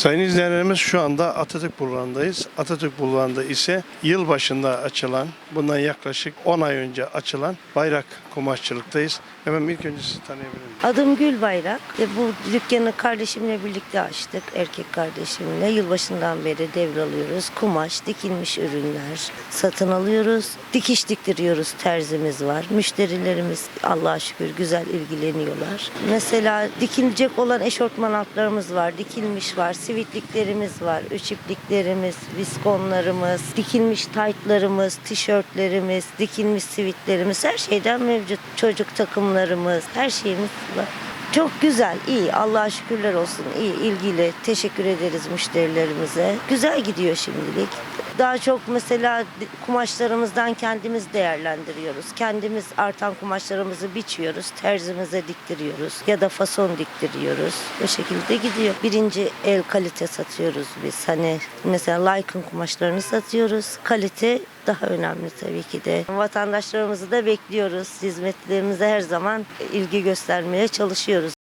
Sayın izleyenlerimiz şu anda Atatürk Bulvarı'ndayız. Atatürk Bulvarı'nda ise yıl başında açılan, bundan yaklaşık 10 ay önce açılan bayrak kumaşçılıktayız. Hemen ilk önce sizi tanıyabilir? Adım Gül Bayrak. ve Bu dükkanı kardeşimle birlikte açtık. Erkek kardeşimle. Yılbaşından beri devralıyoruz. Kumaş, dikilmiş ürünler satın alıyoruz. Dikiş diktiriyoruz. Terzimiz var. Müşterilerimiz Allah'a şükür güzel ilgileniyorlar. Mesela dikilecek olan eşortman altlarımız var. Dikilmiş var. Sivitliklerimiz var. Üç ipliklerimiz, viskonlarımız, dikilmiş taytlarımız, tişörtlerimiz, dikilmiş sivitlerimiz her şeyden mevcut. Çocuk takımlarımız, her şeyimiz var. Çok güzel, iyi. Allah'a şükürler olsun. İyi, ilgili. Teşekkür ederiz müşterilerimize. Güzel gidiyor şimdilik. Daha çok mesela kumaşlarımızdan kendimiz değerlendiriyoruz. Kendimiz artan kumaşlarımızı biçiyoruz. Terzimize diktiriyoruz. Ya da fason diktiriyoruz. Bu şekilde gidiyor. Birinci el kalite satıyoruz biz. Hani mesela Lycra kumaşlarını satıyoruz. Kalite daha önemli tabii ki de. Vatandaşlarımızı da bekliyoruz. Hizmetlerimize her zaman ilgi göstermeye çalışıyoruz.